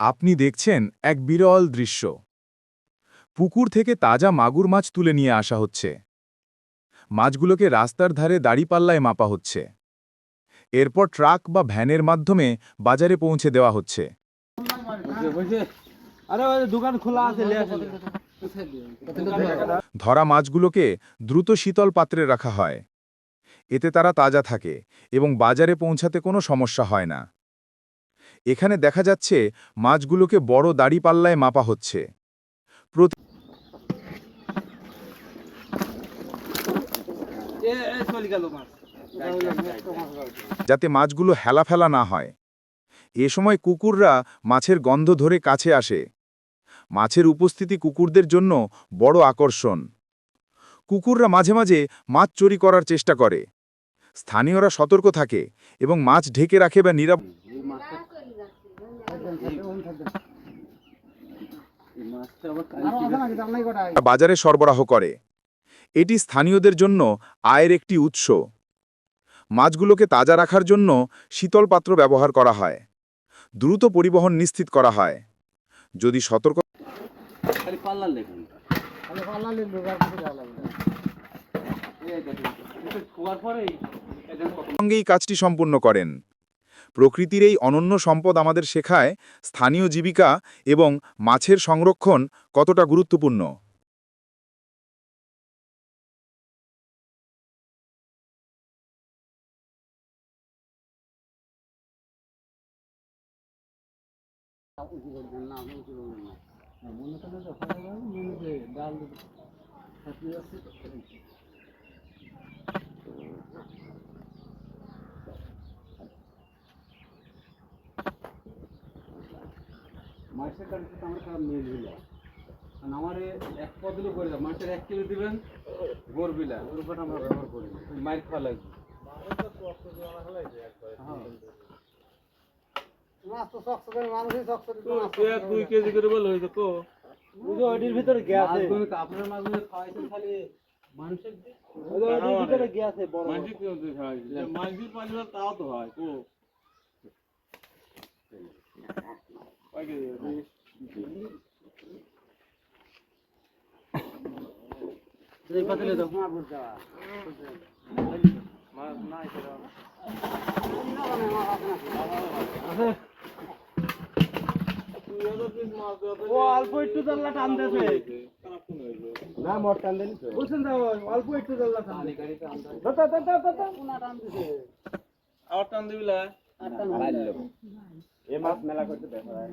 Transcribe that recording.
আপনি দেখছেন এক বিরল দৃশ্য। পুকুর থেকে তাজা মাগুর মাছ তুলে নিয়ে আসা হচ্ছে। মাছগুলোকে রাস্তার ধারে দাড়িপাল্লায় মাপা হচ্ছে। এরপর ট্রাক বা ভ্যানের মাধ্যমে বাজারে পৌঁছে দেওয়া হচ্ছে। ধরা মাছগুলোকে দ্রুত শীতল পাত্রে রাখা হয়। এতে তারা তাজা থাকে এবং বাজারে পৌঁছাতে কোনো সমস্যা হয় না। এখানে দেখা যাচ্ছে মাছগুলোকে বড় দাড়িপাল্লায় মাপা হচ্ছে। যাতে মাছগুলো হেলাফেলা না হয়। এ সময় কুকুররা মাছের গন্ধ ধরে কাছে আসে। মাছের উপস্থিতি কুকুরদের জন্য বড় আকর্ষণ। কুকুররা মাঝে মাঝে মাছ চুরি করার চেষ্টা করে। স্থানীয়রা সতর্ক থাকে এবং মাছ ঢেকে রাখে বা নিরাপ বাজারে সরবরাহ করে। এটি স্থানীয়দের জন্য আয়ের একটি উৎস। মাছগুলোকে তাজা রাখার জন্য শীতল পাত্র ব্যবহার করা হয়। দ্রুত পরিবহন নিশ্চিত করা হয়। যদি সতর্ক সঙ্গেই কাজটি সম্পূর্ণ করেন। প্রকৃতির এই অনন্য সম্পদ আমাদের শেখায় স্থানীয় জীবিকা এবং মাছের সংরক্ষণ কতটা গুরুত্বপূর্ণ। মাছের কাছে তো আমার খারাপ মিল বিলা কারণ আমার এক পদ করে দাও। মাছের এক কিলো দিবেন গোর বিলা। আমরা ব্যবহার করি। মাইর খাওয়া লাগবে। হ্যাঁ। দুই কেজি করে বলে হয়েছে তো ওইটির ভিতরে গ্যাস আপনার মাছগুলো খাওয়াইছেন খালি মানুষের ভিতরে গ্যাস আছে বড় মাঝি কেউ দেখায় মাঝি পাঁচবার তাও তো হয় কো কয় কেজি? এই পাতলে দাও মাছ নাই সেটা ও অল্প একটু টান কোন না? মোট টান দেনি অল্প একটু জানলা টান টান দিছে আবার টান দিবিলা এ মাছ মেলা করতে দেখা যায়